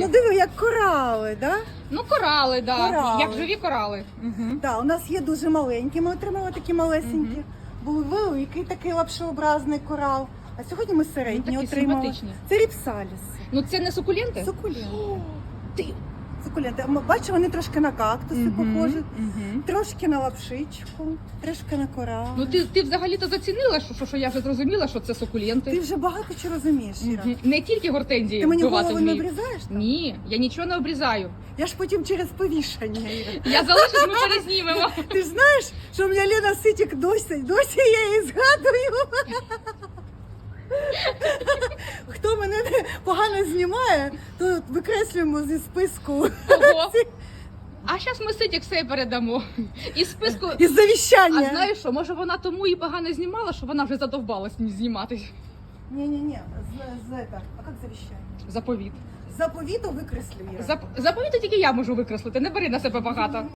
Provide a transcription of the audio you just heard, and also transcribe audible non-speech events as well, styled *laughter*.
Ну диви, як корали, да? Ну, корали, да. Корали. Як живі корали. Угу. Да, у нас є дуже маленькі. Ми отримали такі малесенькі. Угу. Був великий такий лапшообразний корал. А сьогодні ми середні Ну, отримали. симпатичні. Це ріпсаліс. Ну це не сукуленти? Сукуленти. Ти. Сукуленти. Бачу, вони трошки на кактуси Мгм, похожі, мгм. трошки на лапшичку, трошки на корал. Ну ти, ти взагалі-то зацінила, що, що, що я вже зрозуміла, що це сукуленти. Ти вже багато чого розумієш, Іра. Мгм. Не тільки гортензії Ти мені вбивати голову не обрізаєш? там? Ні, я нічого не обрізаю. Я ж потім через повішання. Іра. Я залишусь, ми перезнімемо. *laughs* Ти ж знаєш, що у мене Лена Ситік досі, досі я її згадую. *laughs* Не- знімає, то викреслюємо зі списку Кого? А зараз ми ситік все передамо. І списку. із завіщання. А знаєш що, може вона тому і погано знімала, що вона вже задовбалась знімати Ні-ні-ні, з, з это, а як завіщання? заповіт. Заповіту викреслю, Іра. Зап... Заповіти тільки я можу викреслити, не бери на себе багато.